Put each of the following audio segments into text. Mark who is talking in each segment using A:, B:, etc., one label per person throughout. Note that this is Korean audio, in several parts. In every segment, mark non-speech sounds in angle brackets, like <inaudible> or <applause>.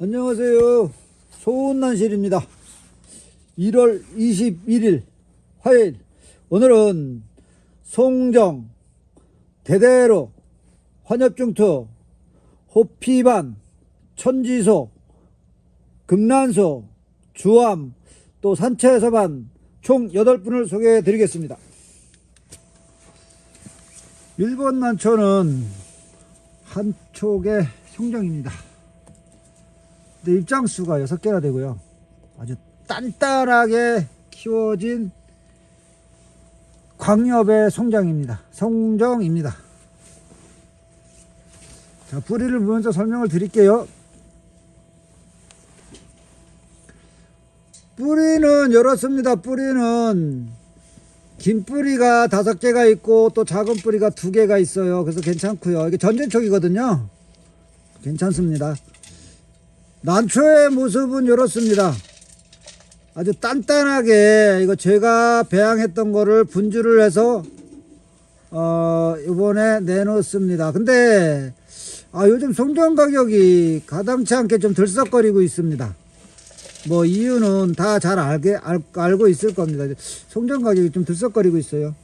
A: 안녕하세요. 소운난실입니다. 1월 21일 화요일. 오늘은 송정, 대대로, 환엽중투, 호피반, 천지소, 금난소, 주암, 또 산채서반 총 8분을 소개해 드리겠습니다. 1번 난초는 한촉의 송정입니다. 근데 입장수가 6개나 되고요. 아주 단단하게 키워진 광엽의 송장입니다. 송정입니다. 자, 뿌리를 보면서 설명을 드릴게요. 뿌리는 이렇습니다. 뿌리는 긴 뿌리가 다섯 개가 있고 또 작은 뿌리가 두 개가 있어요. 그래서 괜찮고요. 이게 전진촉이거든요. 괜찮습니다. 난초의 모습은 이렇습니다. 아주 단단하게 이거 제가 배양했던 거를 분주를 해서 어 이번에 내놓습니다. 근데 아 요즘 송정 가격이 가당치 않게 좀 들썩거리고 있습니다. 뭐 이유는 다 잘 알게 알, 알고 있을 겁니다. 송정 가격이 좀 들썩거리고 있어요.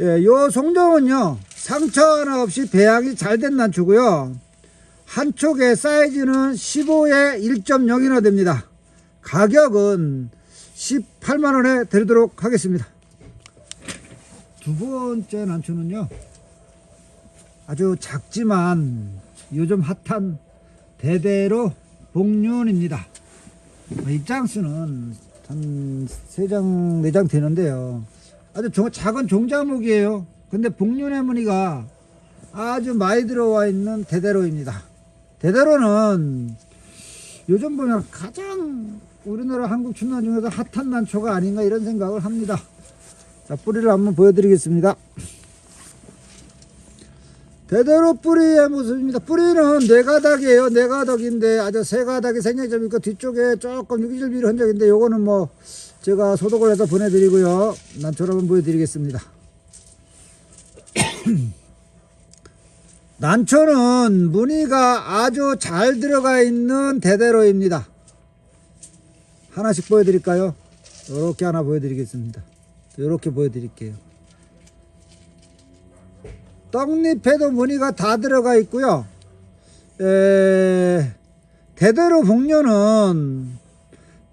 A: 예, 요 송정은요 상처 하나 없이 배양이 잘 된 난초고요. 한쪽의 사이즈는 15에 1.0이나 됩니다. 가격은 18만원에 드리도록 하겠습니다. 두 번째 난초는요. 아주 작지만 요즘 핫한 대대로 복륜입니다. 입장수는 한 3장, 4장 되는데요. 아주 조- 작은 종자목이에요. 근데 복륜의 무늬가 아주 많이 들어와 있는 대대로입니다. 대대로는 요즘 보면 가장 우리나라 한국 춘난 중에서 핫한 난초가 아닌가 이런 생각을 합니다. 자, 뿌리를 한번 보여드리겠습니다. 대대로 뿌리의 모습입니다. 뿌리는 네 가닥이에요. 네 가닥인데 아주 세 가닥이 생략점 있고 뒤쪽에 조금 유기질비로 흔적인데 요거는 뭐 제가 소독을 해서 보내드리고요. 난초를 한번 보여드리겠습니다. 난초는 무늬가 아주 잘 들어가 있는 대대로입니다. 하나씩 보여드릴까요? 이렇게 하나 보여드리겠습니다. 이렇게 보여드릴게요. 떡잎에도 무늬가 다 들어가 있고요. 에, 대대로 복륜은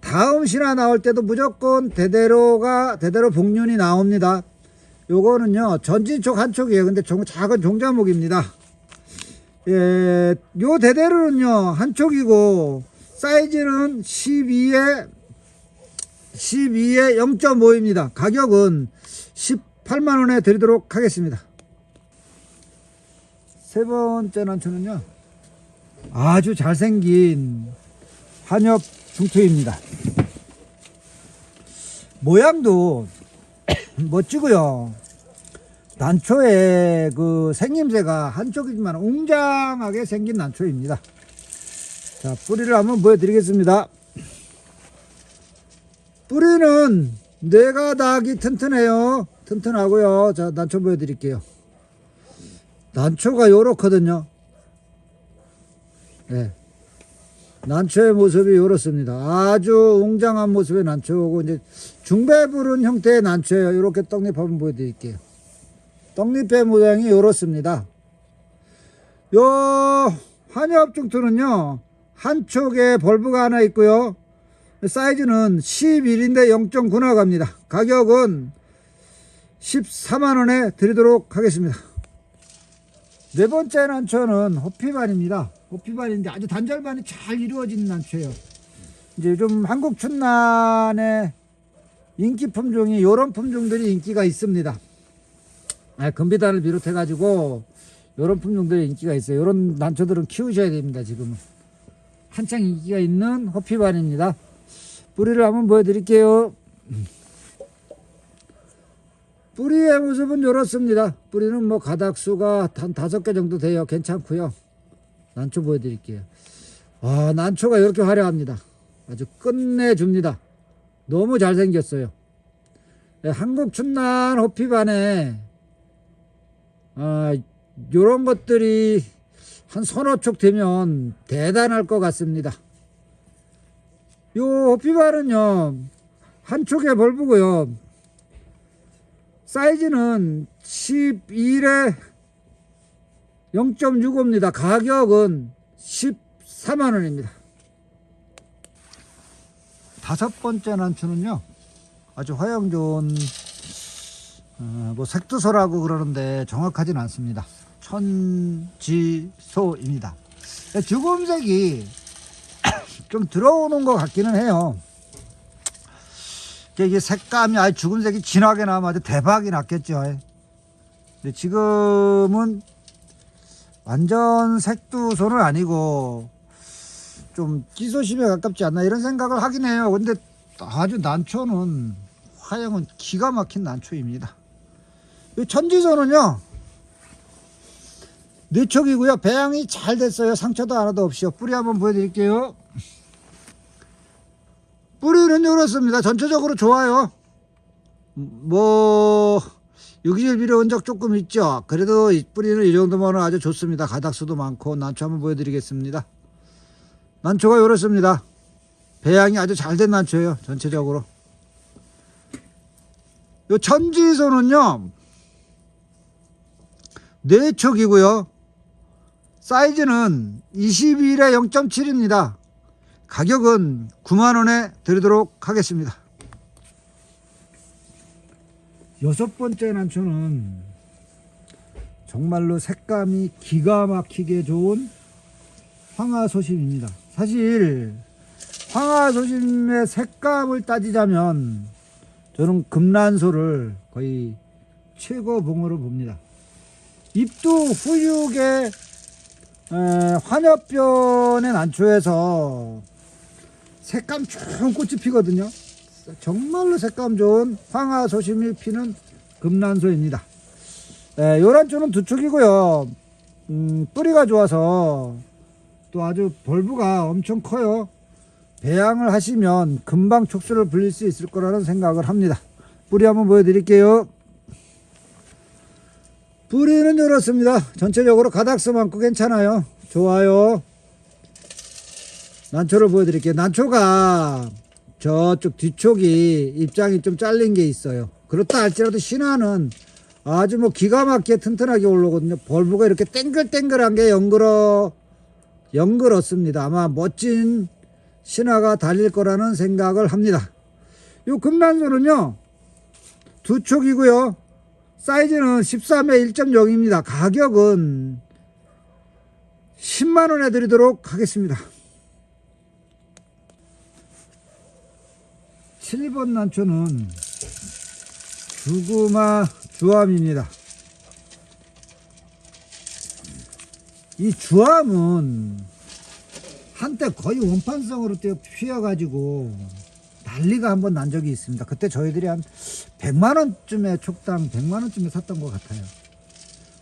A: 다음 신화 나올 때도 무조건 대대로가 대대로 복륜이 나옵니다. 요거는요 전진촉 한 촉이에요. 근데 종, 작은 종자목입니다. 예, 요 대대로는요 한촉이고 사이즈는 12에 12에 0.5입니다. 가격은 18만 원에 드리도록 하겠습니다. 세 번째 난초는요 아주 잘생긴 한엽 중투입니다. 모양도 <coughs> 멋지고요. 난초의 그 생김새가 한쪽이지만 웅장하게 생긴 난초입니다. 자, 뿌리를 한번 보여드리겠습니다. 뿌리는 네 가닥이 튼튼해요. 튼튼하고요. 자, 난초 보여드릴게요. 난초가 요렇거든요. 네. 난초의 모습이 요렇습니다. 아주 웅장한 모습의 난초고 이제 중배부른 형태의 난초예요. 이렇게 떡잎 한번 보여드릴게요. 떡잎의 모양이 요렇습니다. 요 한엽중투는요 한쪽에 벌브가 하나 있고요. 사이즈는 11인데 0.9 나갑니다. 가격은 14만원에 드리도록 하겠습니다. 네 번째 난초는 호피반입니다. 호피반인데 아주 단절반이 잘 이루어진 난초예요. 이제 요즘 한국 춘난의 인기 품종이 이런 품종들이 인기가 있습니다. 아, 금비단을 비롯해 가지고 이런 품종들이 인기가 있어요. 이런 난초들은 키우셔야 됩니다. 지금은 한창 인기가 있는 호피반입니다. 뿌리를 한번 보여드릴게요. 뿌리의 모습은 이렇습니다. 뿌리는 뭐 가닥수가 한 다섯 개 정도 돼요. 괜찮고요. 난초 보여드릴게요. 아, 난초가 이렇게 화려합니다. 아주 끝내줍니다. 너무 잘생겼어요. 예, 한국 춘난 호피반에 아, 요런 것들이 한 서너 촉 되면 대단할 것 같습니다. 요 호피발은요, 한 촉에 벌브고요. 사이즈는 11에 0.65입니다. 가격은 14만원입니다. 다섯 번째 난초는요, 아주 화양 좋은, 어, 뭐 색두소라고 그러는데 정확하진 않습니다. 천지소입니다. 주검색이 <coughs> 좀 들어오는 것 같기는 해요. 이게 색감이 아주 주금색이 진하게 나면 아주 대박이 났겠죠. 근데 지금은 완전 색두소는 아니고 좀 기소심에 가깝지 않나 이런 생각을 하긴 해요. 근데 아주 난초는 화형은 기가 막힌 난초입니다. 이 천지소는요. 뇌촉이고요. 배양이 잘 됐어요. 상처도 하나도 없이요. 뿌리 한번 보여드릴게요. 뿌리는 이렇습니다. 전체적으로 좋아요. 뭐 유기질 비료 흔적 조금 있죠. 그래도 이 뿌리는 이 정도면 아주 좋습니다. 가닥수도 많고 난초 한번 보여드리겠습니다. 난초가 이렇습니다. 배양이 아주 잘 된 난초예요. 전체적으로. 요 천지소는요. 뇌촉이고요. 사이즈는 21에 0.7입니다. 가격은 9만원에 드리도록 하겠습니다. 여섯 번째 난초는 정말로 색감이 기가 막히게 좋은 황화소심입니다. 사실 황화소심의 색감을 따지자면 저는 금란소를 거의 최고봉으로 봅니다. 입도 후육의 에, 환엽변의 난초에서 색감 좋은 꽃이 피거든요. 정말로 색감 좋은 황화 소심이 피는 금란소입니다. 에, 요 난초는 두 축이고요. 음, 뿌리가 좋아서 또 아주 벌브가 엄청 커요. 배양을 하시면 금방 촉수를 불릴 수 있을 거라는 생각을 합니다. 뿌리 한번 보여드릴게요. 뿌리는 이렇습니다. 전체적으로 가닥수 많고 괜찮아요. 좋아요. 난초를 보여드릴게요. 난초가 저쪽 뒤쪽이 입장이 좀 잘린 게 있어요. 그렇다 할지라도 신화는 아주 뭐 기가 막히게 튼튼하게 올라오거든요. 벌브가 이렇게 땡글땡글한 게 연그러, 연그렇습니다. 아마 멋진 신화가 달릴 거라는 생각을 합니다. 요 금난소는요, 두 촉이고요. 사이즈는 13에 1.0입니다. 가격은 10만원에 드리도록 하겠습니다. 7번 난초는 주구마 주암입니다. 이 주암은 한때 거의 원판성으로 뛰어 피어가지고 난리가 한 번 난 적이 있습니다. 그때 저희들이 한 100만 원쯤에 촉당 100만 원쯤에 샀던 것 같아요.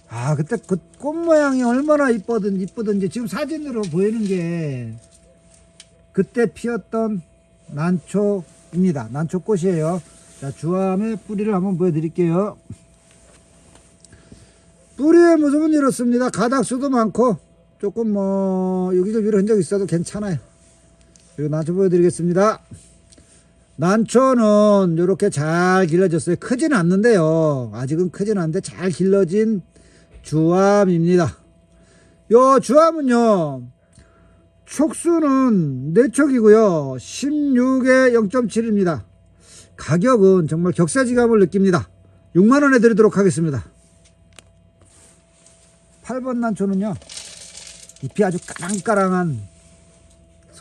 A: 아 그때 그 꽃 모양이 얼마나 이쁘든 이쁘든지 지금 사진으로 보이는 게 그때 피었던 난초입니다. 난초꽃이에요. 자 주암의 뿌리를 한번 보여드릴게요. 뿌리의 모습은 이렇습니다. 가닥수도 많고 조금 뭐 여기저기 흔적 있어도 괜찮아요. 그리고 난초 보여드리겠습니다. 난초는 이렇게 잘 길러졌어요. 크진 않는데요. 아직은 크진 않는데 잘 길러진 주암입니다. 요 주암은요. 촉수는 4촉이고요. 16에 0.7입니다. 가격은 정말 격세지감을 느낍니다. 6만원에 드리도록 하겠습니다. 8번 난초는요. 잎이 아주 까랑까랑한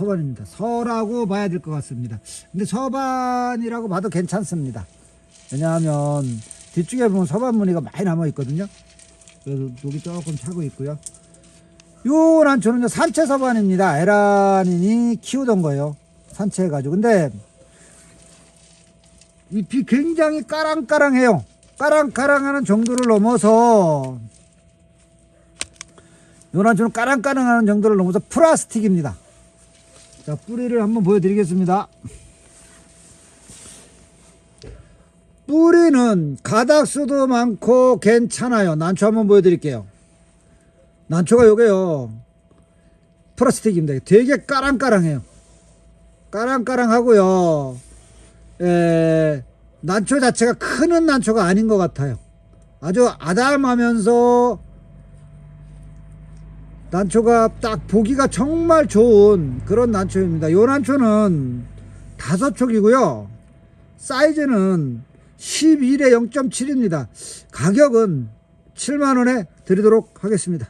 A: 서반입니다. 서라고 봐야 될 것 같습니다. 근데 서반이라고 봐도 괜찮습니다. 왜냐하면 뒤쪽에 보면 서반 무늬가 많이 남아 있거든요. 그래서 녹이 조금 차고 있고요. 요 난초는요 산채 서반입니다. 에라닌이 키우던 거예요. 산채해가지고. 근데 잎이 굉장히 까랑까랑해요. 까랑까랑하는 정도를 넘어서 요 난초는 까랑까랑하는 정도를 넘어서 플라스틱입니다. 자, 뿌리를 한번 보여드리겠습니다. 뿌리는 가닥수도 많고 괜찮아요. 난초 한번 보여드릴게요. 난초가 요게요. 플라스틱입니다. 되게 까랑까랑해요. 까랑까랑하고요. 에, 난초 자체가 크는 난초가 아닌 것 같아요. 아주 아담하면서 난초가 딱 보기가 정말 좋은 그런 난초입니다. 요 난초는 다섯 촉이고요. 사이즈는 11에 0.7입니다. 가격은 7만원에 드리도록 하겠습니다.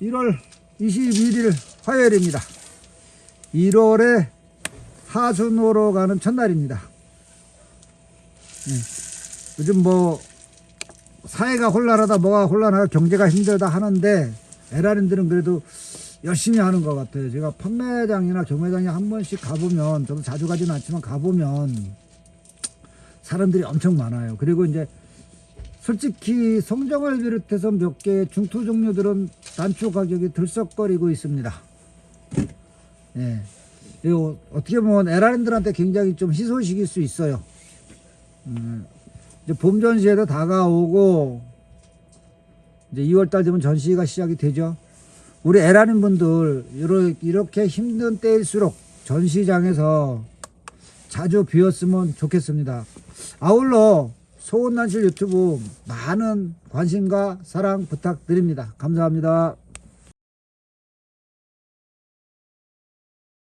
A: 1월 21일 화요일입니다. 1월에 하순으로 가는 첫날입니다. 네. 요즘 뭐 사회가 혼란하다 뭐가 혼란하다 경제가 힘들다 하는데 에라린들은 그래도 열심히 하는 것 같아요. 제가 판매장이나 경매장에 한 번씩 가보면 저도 자주 가지는 않지만 가보면 사람들이 엄청 많아요. 그리고 이제 솔직히 성정을 비롯해서 몇개 중투 종류들은 단초 가격이 들썩거리고 있습니다. 예. 어떻게 보면 에라린들한테 굉장히 좀 희소식일 수 있어요. 음, 이제 봄 전시회도 다가오고 이제 2월달 되면 전시가 시작이 되죠. 우리 에라린 분들 이렇게 힘든 때일수록 전시장에서 자주 비었으면 좋겠습니다. 아울러 소원난실 유튜브 많은 관심과 사랑 부탁드립니다. 감사합니다.